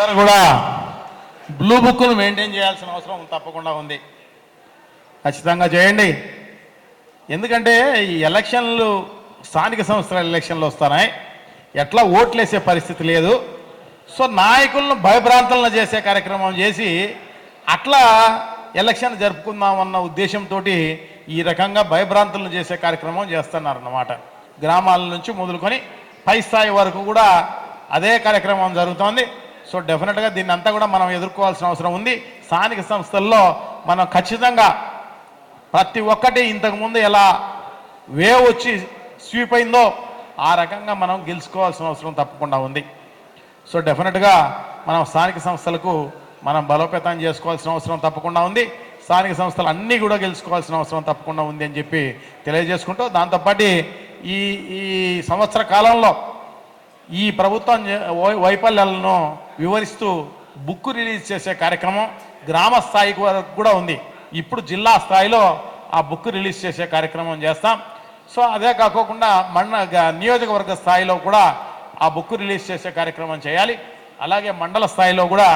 అందరూ కూడా బ్లూ బుక్ను మెయింటైన్ చేయాల్సిన అవసరం తప్పకుండా ఉంది. ఖచ్చితంగా చేయండి. ఎందుకంటే ఈ ఎలక్షన్లు స్థానిక సంస్థల ఎలక్షన్లు వస్తున్నాయి. ఎట్లా ఓట్లేసే పరిస్థితి లేదు. సో నాయకులను భయభ్రాంతులను చేసే కార్యక్రమం చేసి అట్లా ఎలక్షన్ జరుపుకుందామన్న ఉద్దేశంతో ఈ రకంగా భయభ్రాంతులను చేసే కార్యక్రమం చేస్తున్నారన్నమాట. గ్రామాల నుంచి మొదలుకొని పై స్థాయి వరకు కూడా అదే కార్యక్రమం జరుగుతోంది. సో డెఫినెట్గా దీన్ని అంతా కూడా మనం ఎదుర్కోవాల్సిన అవసరం ఉంది. స్థానిక సంస్థల్లో మనం ఖచ్చితంగా ప్రతి ఒక్కటి ఇంతకుముందు ఎలా వేవ్ వచ్చి స్వీప్ అయిందో ఆ రకంగా మనం గెలుచుకోవాల్సిన అవసరం తప్పకుండా ఉంది. సో డెఫినెట్గా మనం స్థానిక సంస్థలకు మనం బలోపేతం చేసుకోవాల్సిన అవసరం తప్పకుండా ఉంది. స్థానిక సంస్థలు అన్నీ కూడా గెలుచుకోవాల్సిన అవసరం తప్పకుండా ఉంది అని చెప్పి తెలియజేసుకుంటూ దాంతోపాటు ఈ ఈ సంవత్సర కాలంలో ఈ ప్రభుత్వం వైఫల్యాలను వివరిస్తూ బుక్ రిలీజ్ చేసే కార్యక్రమం గ్రామ స్థాయికి వరకు కూడా ఉంది. ఇప్పుడు జిల్లా స్థాయిలో ఆ బుక్ రిలీజ్ చేసే కార్యక్రమం చేస్తాం. సో అదే కాకోకుండా మండ నియోజకవర్గ స్థాయిలో కూడా ఆ బుక్ రిలీజ్ చేసే కార్యక్రమం చేయాలి. అలాగే మండల స్థాయిలో కూడా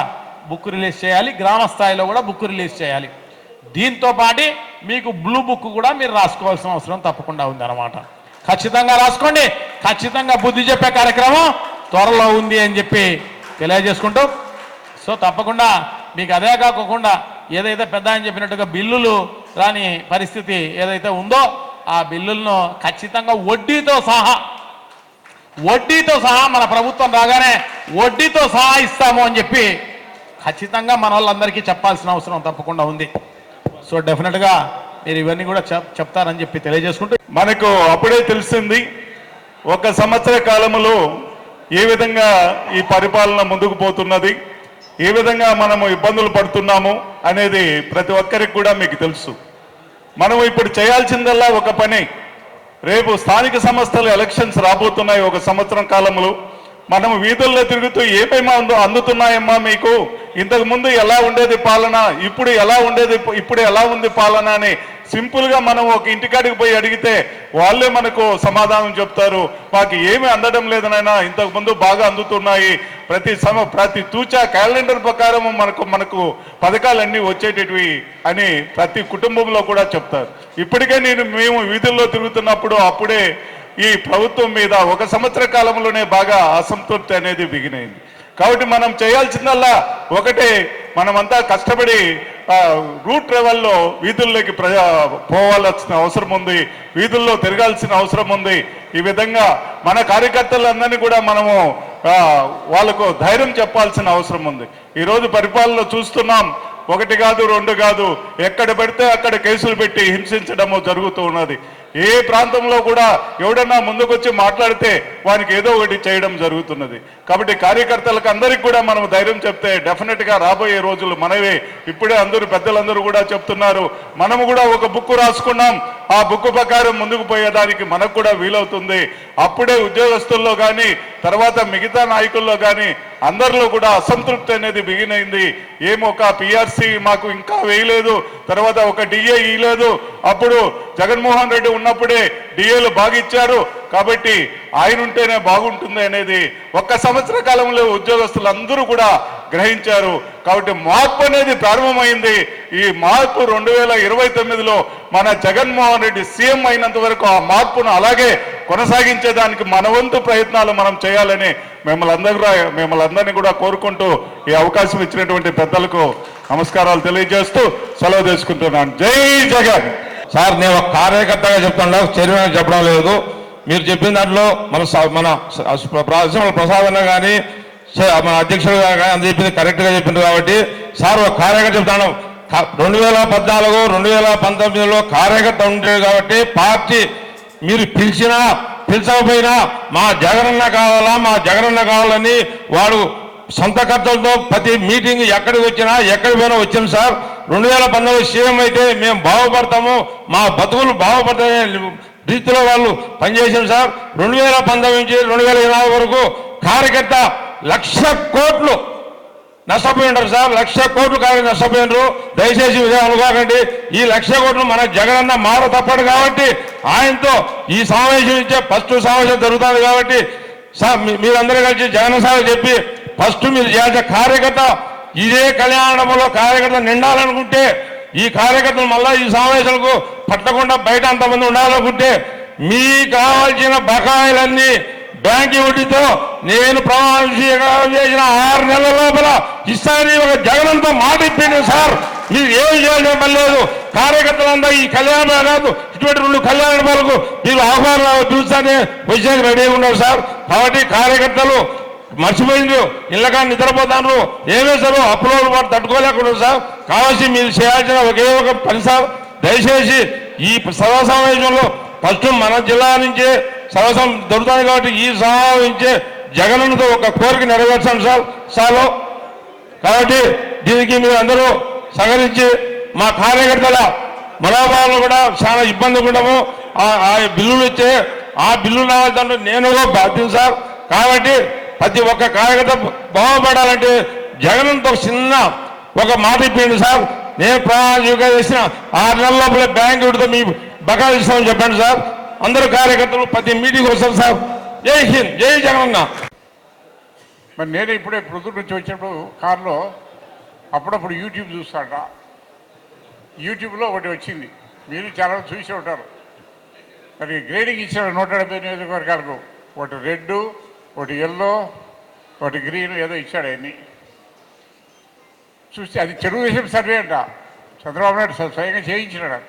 బుక్ రిలీజ్ చేయాలి. గ్రామ స్థాయిలో కూడా బుక్ రిలీజ్ చేయాలి. దీంతో పాటు మీకు బ్లూ బుక్ కూడా మీరు రాసుకోవాల్సిన అవసరం తప్పకుండా ఉంది అన్నమాట ఖచ్చితంగా రాసుకోండి. ఖచ్చితంగా బుద్ధి చెప్పే కార్యక్రమం త్వరలో ఉంది అని చెప్పి తెలియజేసుకుంటూ సో తప్పకుండా మీకు అదే కాకుండా ఏదైతే పెద్ద అని చెప్పినట్టుగా బిల్లులు రాని పరిస్థితి ఏదైతే ఉందో ఆ బిల్లులను ఖచ్చితంగా వడ్డీతో సహా వడ్డీతో సహా మన ప్రభుత్వం రాగానే వడ్డీతో సహా ఇస్తాము అని చెప్పి ఖచ్చితంగా మన వాళ్ళందరికీ చెప్పాల్సిన అవసరం తప్పకుండా ఉంది. సో డెఫినెట్గా మీరు ఇవన్నీ కూడా చెప్ చెప్తారని చెప్పి తెలియజేసుకుంటూ మనకు అప్పుడే తెలిసింది ఒక సంవత్సర కాలములో ఏ విధంగా ఈ పరిపాలన ముందుకు పోతున్నది ఏ విధంగా మనము ఇబ్బందులు పడుతున్నాము అనేది ప్రతి ఒక్కరికి కూడా మీకు తెలుసు. మనం ఇప్పుడు చేయాల్సిందల్లా ఒక పని రేపు స్థానిక సంస్థల ఎలక్షన్స్ రాబోతున్నాయి ఒక సంవత్సరం కాలంలో మనం వీధుల్లో తిరుగుతూ ఏమేమో అందు అందుతున్నాయమ్మా మీకు? ఇంతకుముందు ఎలా ఉండేది పాలన ఇప్పుడు ఎలా ఉండేది ఇప్పుడు ఎలా ఉంది పాలన అని సింపుల్గా మనం ఒక ఇంటికాడికి పోయి అడిగితే వాళ్ళే మనకు సమాధానం చెప్తారు. మాకు ఏమి అందడం లేదనైనా ఇంతకు ముందు బాగా అందుతున్నాయి. ప్రతి సమ ప్రతి తూచా క్యాలెండర్ ప్రకారం మనకు మనకు పథకాలన్నీ వచ్చేటవి అని ప్రతి కుటుంబంలో కూడా చెప్తారు. ఇప్పటికే నేను మేము వీధుల్లో తిరుగుతున్నప్పుడు అప్పుడే ఈ ప్రభుత్వం మీద ఒక సంవత్సర కాలంలోనే బాగా అసంతృప్తి అనేది బిగినైంది కాబట్టి మనం చేయాల్సిందల్లా ఒకటే మనమంతా కష్టపడి రూట్ ట్రావెల్లో వీధుల్లోకి ప్రజా పోవాల్సిన అవసరం ఉంది. వీధుల్లో తిరగాల్సిన అవసరం ఉంది. ఈ విధంగా మన కార్యకర్తలందరినీ కూడా మనము వాళ్ళకు ధైర్యం చెప్పాల్సిన అవసరం ఉంది. ఈరోజు పరిపాలన చూస్తున్నాం. ఒకటి కాదు రెండు కాదు. ఎక్కడ పెడితే అక్కడ కేసులు పెట్టి హింసించడము జరుగుతూ ఉన్నది. ఏ ప్రాంతంలో కూడా ఎవడన్నా ముందుకొచ్చి మాట్లాడితే వానికి ఏదో ఒకటి చేయడం జరుగుతున్నది. కాబట్టి కార్యకర్తలకు అందరికి కూడా మనం ధైర్యం చెప్తే డెఫినెట్గా రాబోయే రోజులు మనవే. ఇప్పుడే అందరూ పెద్దలందరూ కూడా చెప్తున్నారు. మనము కూడా ఒక బుక్ రాసుకున్నాం. ఆ బుక్ ప్రకారం ముందుకు పోయేదానికి మనకు కూడా వీలవుతుంది. అప్పుడే ఉద్యోగస్తుల్లో కానీ తర్వాత మిగతా నాయకుల్లో కానీ అందరిలో కూడా అసంతృప్తి అనేది బిగినైంది ఏమో ఒక పిఆర్సీ మాకు ఇంకా వేయలేదు. తర్వాత ఒక డిఏ ఇయ్యలేదు. అప్పుడు జగన్మోహన్ రెడ్డి ఉన్నప్పుడే డిఏలు బాగా ఇచ్చారు. కాబట్టి ఆయన ఉంటేనే బాగుంటుంది అనేది ఒక్క సంవత్సర కాలంలో ఉద్యోగస్తులు అందరూ కూడా గ్రహించారు. కాబట్టి మార్పు అనేది ప్రారంభమైంది. ఈ మార్పు రెండు వేల ఇరవై తొమ్మిదిలో మన జగన్మోహన్ రెడ్డి సీఎం అయినంత వరకు ఆ మార్పును అలాగే కొనసాగించేదానికి మన వంతు ప్రయత్నాలు మనం చేయాలని మిమ్మల్ని అందరూ మిమ్మల్ని అందరినీ కూడా కోరుకుంటూ ఈ అవకాశం ఇచ్చినటువంటి పెద్దలకు నమస్కారాలు తెలియజేస్తూ సెలవు తీసుకుంటున్నాను. జై జగన్! సార్ నేను ఒక కార్యకర్తగా చెప్తాను. చైర్మన్ చెప్పడం లేదు. మీరు చెప్పిన దాంట్లో మన మన ప్రసాద ప్రసాద్ కానీ మన అధ్యక్షుడు అని అందరూ చెప్పింది కరెక్ట్గా చెప్పింది కాబట్టి సార్ ఒక కార్యకర్త చెప్తాను. రెండు వేల పద్నాలుగు రెండు వేల పంతొమ్మిదిలో కార్యకర్త ఉండేది కాబట్టి పార్టీ మీరు పిలిచినా పిలిచకపోయినా మా జగనన్న కావాలా మా జగనన్న కావాలని వాడు సొంత ఖర్చులతో ప్రతి మీటింగ్ ఎక్కడికి వచ్చినా ఎక్కడికి పోయినా వచ్చాం సార్. రెండు వేల పంతొమ్మిది సీఎం అయితే మేము బాగుపడతాము మా బతుకులు బాగుపడతాయని రీతిలో వాళ్ళు పనిచేసాం సార్. రెండు వేల పంతొమ్మిది నుంచి రెండు వేల ఇరవై వరకు కార్యకర్త లక్ష కోట్లు నష్టపోయి సార్. లక్ష కోట్లు కానీ నష్టపోయినారు. దయచేసి విధానం అనుకోకండి. ఈ లక్ష కోట్లు మన జగనన్న మార తప్పడు కాబట్టి ఆయనతో ఈ సమావేశం ఇచ్చే ఫస్ట్ సమావేశం జరుగుతుంది కాబట్టి సార్ మీ- మీరందరూ కలిసి జగన్ సార్ చెప్పి ఫస్ట్ మీరు చేయాల్సిన కార్యకర్త ఇదే కళ్యాణంలో కార్యకర్త నిండాలనుకుంటే ఈ కార్యకర్తలు మళ్ళా ఈ సమావేశాలకు పట్టకుండా బయట అంతమంది ఉండాలనుకుంటే మీ కావాల్సిన బకాయిలన్నీ బ్యాంక్ వడ్డీతో నేను ప్రమాణం చేసిన ఆరు నెలల లోపల ఇస్తానని ఒక జగనంతో మాట ఇప్పింది సార్. మీరు ఏం చేయాల్సిన పని లేదు కార్యకర్తలంతా ఈ కళ్యాణ కాదు ఇటువంటి రెండు కళ్యాణ వరకు మీరు ఆహ్వానం చూస్తానే. వచ్చేకి రెడీ ఉన్నారు సార్. కాబట్టి కార్యకర్తలు మర్చిపోయిండ్రు. ఇళ్ళగా నిద్రపోతాను ఏమేశారు అప్లోడ్ పాటు తట్టుకోలేకుండా సార్. కావాల్సి మీరు చేయాల్సిన ఒకే ఒక పని సార్. దయచేసి ఈ సభా సమావేశంలో ఫస్ట్ మన జిల్లా నుంచే సర్వసం దొరుకుతుంది కాబట్టి ఈ సమావేశించే జగన్తో ఒక కోరిక నెరవేర్చాను సార్. సార్ కాబట్టి దీనికి మీరు అందరూ సహకరించి మా కార్యకర్తల మనోభావాలు కూడా చాలా ఇబ్బంది ఉండము ఆ- బిల్లులు ఇచ్చే ఆ బిల్లులు రావాలంటే నేను బాధ్యం బాధ్యత సార్. కాబట్టి ప్రతి ఒక్క కార్యకర్త బాగుపడాలంటే జగన్తో చిన్న ఒక మాట ఇప్పింది సార్. నేను ప్రణాళిక చేసిన ఆరు నెలల లోపల బ్యాంక్ విడితే మీ బకాయిస్తామని చెప్పండి సార్. అందరు కార్యకర్తలు ప్రతి మీటింగ్ వస్తారు సార్. జై హింద్ జై జగనన్న మరి నేను ఇప్పుడే ప్రొద్దున నుంచి వచ్చినప్పుడు కారులో అప్పుడప్పుడు యూట్యూబ్ చూస్తాట. యూట్యూబ్లో ఒకటి వచ్చింది. మీరు చాలా చూసి ఉంటారు. మరి గ్రేడింగ్ ఇచ్చాడు నూట డెబ్బై నియోజకవర్గాలకు. ఒకటి రెడ్ ఒకటి ఎల్లో ఒకటి గ్రీన్ ఏదో ఇచ్చాడు అన్ని చూస్తే అది తెలుగుదేశం సర్వే అంట. చంద్రబాబు నాయుడు స్వయంగా చేయించినాడు.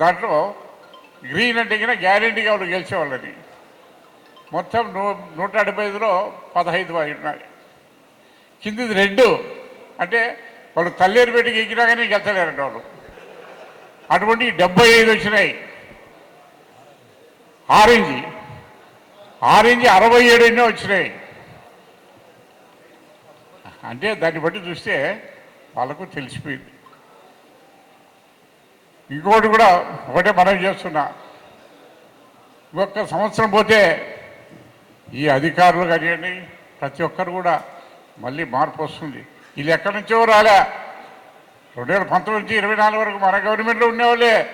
దాంట్లో గ్రీన్ అంటే కన్నా గ్యారెంటీగా వాళ్ళు గెలిచేవాళ్ళని. మొత్తం నూ నూట డెబ్బై ఐదులో పదహైదు ఉన్నాయి కిందిది రెండు. అంటే వాళ్ళు తల్లేరు పెట్టి ఎక్కినా కానీ గెలచలేరంట వాళ్ళు. అటువంటి డెబ్బై ఐదు వచ్చినాయి. ఆరెంజ్. ఆరెంజ్ అరవై ఏడు ఎన్నో వచ్చినాయి. అంటే దాన్ని బట్టి చూస్తే వాళ్ళకు తెలిసిపోయింది. ఇంకోటి కూడా ఒకటే మనం చేస్తున్నా. ఒక్క సంవత్సరం పోతే ఈ అధికారులు కానివ్వండి ప్రతి ఒక్కరు కూడా మళ్ళీ మార్పు వస్తుంది. వీళ్ళు ఎక్కడి నుంచో రాలే. రెండు వేల పంతొమ్మిది నుంచి ఇరవై నాలుగు వరకు మన గవర్నమెంట్లో ఉండేవాళ్ళే.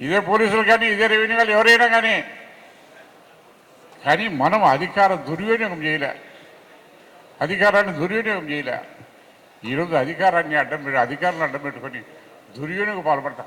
ఇదే పోలీసులు కానీ ఇదే రెవెన్యూ వాళ్ళు ఎవరైనా కానీ. కానీ మనం అధికార దుర్వినియోగం చేయలే. అధికారాన్ని దుర్వినియోగం చేయలే. ఈరోజు అధికారాన్ని అడ్డం పెట్టి అడ్డం పెట్టుకొని దుర్వినియోగం పాల్పడతాం.